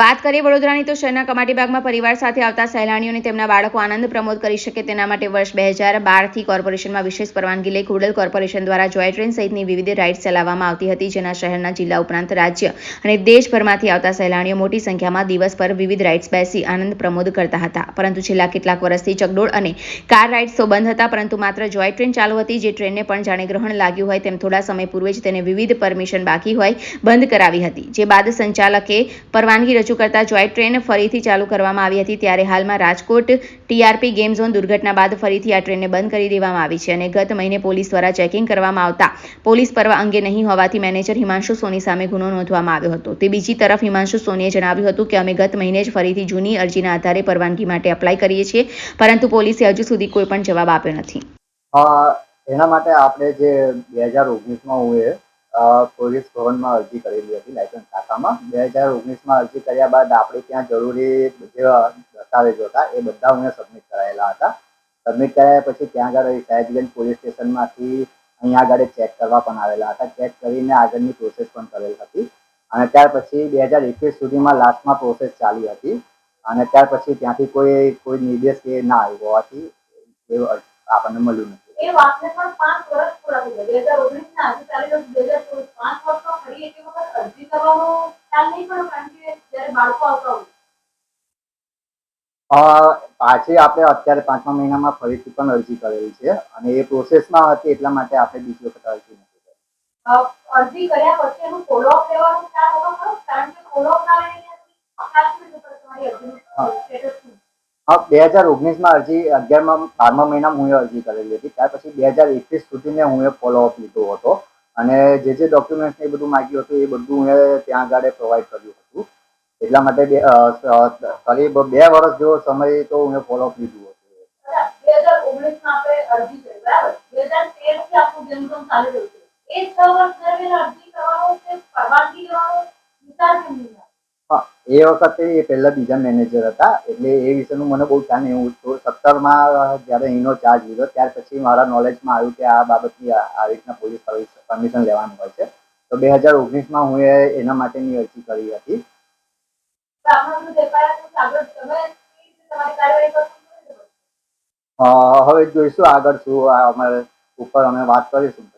વાત કરીએ વડોદરાની તો શહેરના કમાટીબાગમાં પરિવાર સાથે આવતા સહેલાણીઓને તેમના બાળકો આનંદ પ્રમોદ કરી શકે તેના માટે વર્ષ બે હજાર બારથી કોર્પોરેશનમાં વિશેષ પરવાનગી લઈ ખોડલ કોર્પોરેશન દ્વારા જોય ટ્રેન સહિતની વિવિધ રાઇડ્સ ચલાવવામાં આવતી હતી, જેના શહેરના જિલ્લા ઉપરાંત રાજ્ય અને દેશભરમાંથી આવતા સહેલાણીઓ મોટી સંખ્યામાં દિવસ પર વિવિધ રાઇડ્સ બેસી આનંદ પ્રમોદ કરતા હતા. પરંતુ છેલ્લા કેટલાક વર્ષથી ચકડોળ અને કાર રાઇડ્સ તો બંધ હતા, પરંતુ માત્ર જોય ટ્રેન ચાલુ હતી, જે ટ્રેનને પણ જાણે ગ્રહણ લાગ્યું હોય તેમ થોડા સમય પૂર્વે જ તેને વિવિધ પરમિશન બાકી હોય બંધ કરાવી હતી. જે બાદ સંચાલકે પરવાનગી રજૂ કરતા જોય ટ્રેન ફરીથી ચાલુ કરવામાં આવી હતી ત્યારે હાલમાં રાજકોટ ટીઆરપી ગેમ ઝોન દુર્ઘટના બાદ ફરીથી આ ટ્રેનને બંધ કરી દેવામાં આવી છે અને ગત મહિને પોલીસ દ્વારા ચેકિંગ કરવામાં આવતા પોલીસ પરવા અંગે નહીં હોવાથી મેનેજર હિમાંશુ સોની સામે ગુનો નોંધવામાં આવ્યો હતો. તે બીજી તરફ હિમાંશુ સોનીએ જણાવ્યું હતું કે અમે ગત મહિને જ ફરીથી જૂની અરજીના આધારે પરવાનગી માટે અપ્લાય કરીએ છીએ, પરંતુ પોલીસે હજુ સુધી કોઈ પણ જવાબ આપ્યો નથી. એના માટે આપણે જે બે હજાર ઓગણીસમાં હું પોલીસ ભવનમાં અરજી કરેલી હતી લાયસન્સ શાખામાં. બે હજાર ઓગણીસમાં અરજી કર્યા બાદ આપણે ત્યાં જરૂરી જે દસ્તાવેજો હતા એ બધા અમે સબમિટ કરાયેલા હતા. સબમિટ કરાયા પછી ત્યાં આગળ સાહેબગંજ પોલીસ સ્ટેશનમાંથી અહીંયા આગળ ચેક કરવા પણ આવેલા હતા. ચેક કરીને આગળની પ્રોસેસ પણ કરેલ હતી. અને ત્યાર પછી બે હજાર એકવીસ સુધીમાં લાસ્ટમાં પ્રોસેસ ચાલી હતી. અને ત્યાર પછી ત્યાંથી કોઈ કોઈ નિર્દેશ કે ના આવ્યો હોવાથી એ આપણને મળ્યું નથી પાછી આપણે અત્યારે પાંચમા મહિનામાં ફરીથી પણ અરજી કરેલી છે અને એ પ્રોસેસમાં હતી એટલા માટે આપણે બીજી વખત અરજી નથી કરી. અરજી કર્યા પછી એનું ફોલોઅપ લેવાનો ખ્યાલ હતો ખરો? કારણ કે ફોલોઅપ ના લઈને હા. બે હજાર ઓગણીસમાં અરજી, અગિયારમાં, બારમા મહિનામાં હું અરજી કરેલી હતી. ત્યાર પછી બે હજાર એકવીસ સુધીને હું એ ફોલોઅપ લીધો હતો. અને જે જે ડોક્યુમેન્ટ્સ એ બધું માગ્યું હતું, એ બધું હું ત્યાં આગળ પ્રોવાઈડ કર્યું હતું. એટલા માટે બે કરીબ બે વર્ષ જેવો સમય તો હું ફોલોઅપ લીધું હતું. એ છ વર્ષ દરમિયાન અરજી કરવાનો પરવાનગી લેવાનો વિચાર કેમ એ વખતે એ પહેલા બીજા મેનેજર હતા એટલે એ વિશેનું મને બહુ ધ્યાન એવું હું તો સત્તરમાં જ્યારે એનો ચાર્જ લીધો ત્યાર પછી મારા નોલેજમાં આવ્યું કે આ બાબતની આ રીતના પોલીસ સર્વિસ પરમિશન લેવાનું હોય છે. તો બે હજાર ઓગણીસમાં હું એના માટેની અરજી કરી હતી. હવે જોઈશું આગળ શું અમારે ઉપર અમે વાત કરીશું.